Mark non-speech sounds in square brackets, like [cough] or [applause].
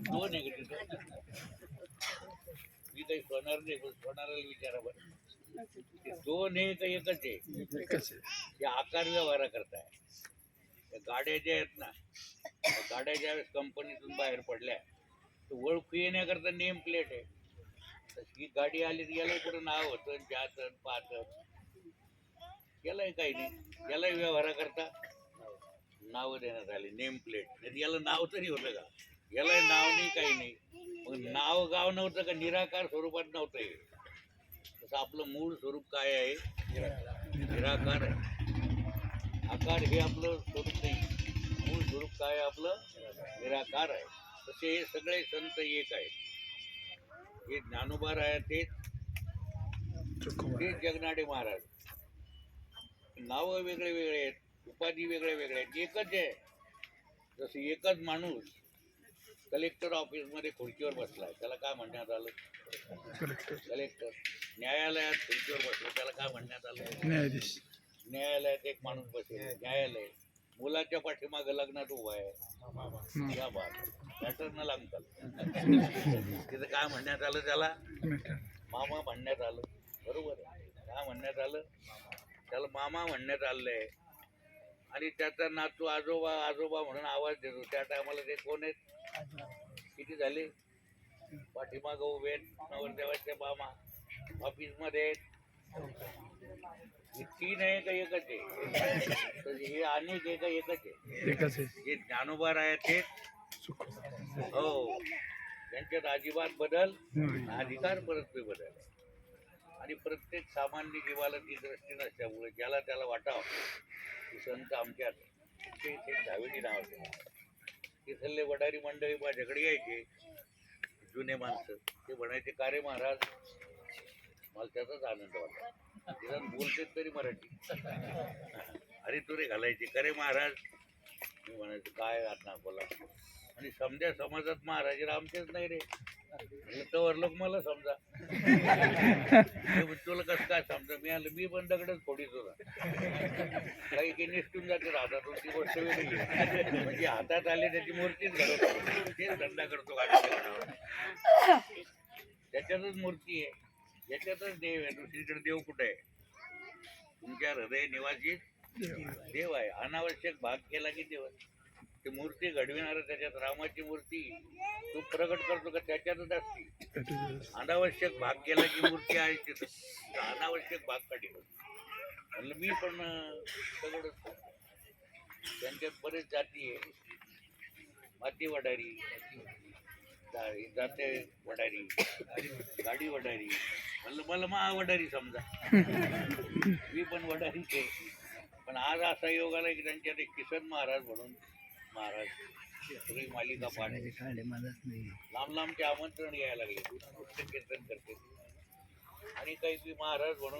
दोन मी काही सोनार नाही पण सोनाराला विचारा बरं. ते दोन आहे का एकच आहे. हे आकार व्यवहार करताय. त्या गाड्या ज्या आहेत ना गाड्या ज्या कंपनीतून बाहेर पडल्या तर ओळखू येण्याकरता नेम प्लेट आहे. ही गाडी आली तर यालाही कुठं नाव होतं जातं पाहतं. यालाही काही नाही. यालाही व्यवहार करता. नावं देण्यात आली नेम प्लेट. याला नाव तरी होतं का? याला नाव नाही काही नाही. मग नाव गाव नव्हतं का निराकार स्वरूपात नव्हतं हे. तसं आपलं मूळ स्वरूप काय आहे? निराकार. आहे आकार हे आपलं स्वरूप नाही. मूळ स्वरूप काय आपलं? निराकार आहे. तसे हे सगळे संत एक आहेत. हे ज्ञानोबा आहे तेच. तेच जगनाडे महाराज. नावं वेगळे वेगळे आहेत उपाधी वेगळे वेगळे आहेत. एकच आहे. जसं एकच माणूस कलेक्टर ऑफिसमध्ये खुर्चीवर बसलाय. त्याला काय म्हणण्यात आलं? कलेक्टर. कलेक्टर. न्यायालयात खुर्चीवर बसलो त्याला काय म्हणण्यात आलं? न्यायाधीश. न्यायालयात एक माणूस बसेल. न्यायालय. मुलाच्या पाठीमागं लग्नात उभा आहे. हं. या बात पॅटर्न लागतात [laughs] तिथं काय म्हणण्यात आलं त्याला. मामा म्हणण्यात आलं. बरोबर आहे. काय म्हणण्यात आलं? त्याला मामा म्हणण्यात आलंय. आणि त्याचा नातू आजोबा आजोबा म्हणून आवाज देतो. त्या टायमाला ते कोण आहेत? किती झाले? पाठीमागं उभे आहेत. नवरदेवाचे मामा ऑफिसमध्ये आहेत. हे तीन आहे का एकच आहे? तर हे अनेक आहे का एकच आहे? जे ज्ञानोबा आहे ते? हो. त्यांच्यात अजिबात बदल. अधिकार परत बदल. आणि प्रत्येक सामान्य जीवाला ती दृष्टी नसल्यामुळे ज्याला त्याला वाटावं की संत आमच्यात ते इथे धावेडी नावाचे तिथले वडारी मंडळी माझ्याकडे यायचे जुने माणसं. ते म्हणायचे कारे महाराज? मला त्याचाच आनंद वाटला. तिथं बोलते तरी मराठी. अरे तुरे घालायचे. करे महाराज? मी म्हणायचं काय आता बोला. आणि समजा समाजात महाराज आमचेच नाही रे. तवर लोक मला समजा. तुला कसं काय समजा? मी आलं मी पण दगडच फोडीत होता काही काही निसटून जाते हातातून ती गोष्ट वेगळी म्हणजे हातात आले त्याची मूर्तीच घडवतो तेच धंदा करतो गाडीच्या त्याच्यातच मूर्ती आहे. याच्यातच देव आहे. दुसरीकडे देव कुठे आहे? तुमच्या हृदय निवासी देव आहे. अनावश्यक भाग केला की देव आहे. ती मूर्ती घडविणार त्याच्यात रामाची मूर्ती. तो प्रगट करतो का त्याच्यातच असते. अनावश्यक भाग केला की मूर्ती आहे तिथं. अनावश्यक भाग काढी म्हणलं मी पण अं, सगळंच त्यांच्यात बरेच जाती आहे. माती वडारी जाते वडारी गाडी वडारी. म्हणलं मला मा वडारी समजा. मी पण वडारीच आहे. पण आज असा योग आला की त्यांच्यात एक किसन महाराज म्हणून महाराज सगळी मालिका पाठ लांब लांबचे आमंत्रण यायला लागले. कीर्तन करते. आणि काही महाराज म्हणून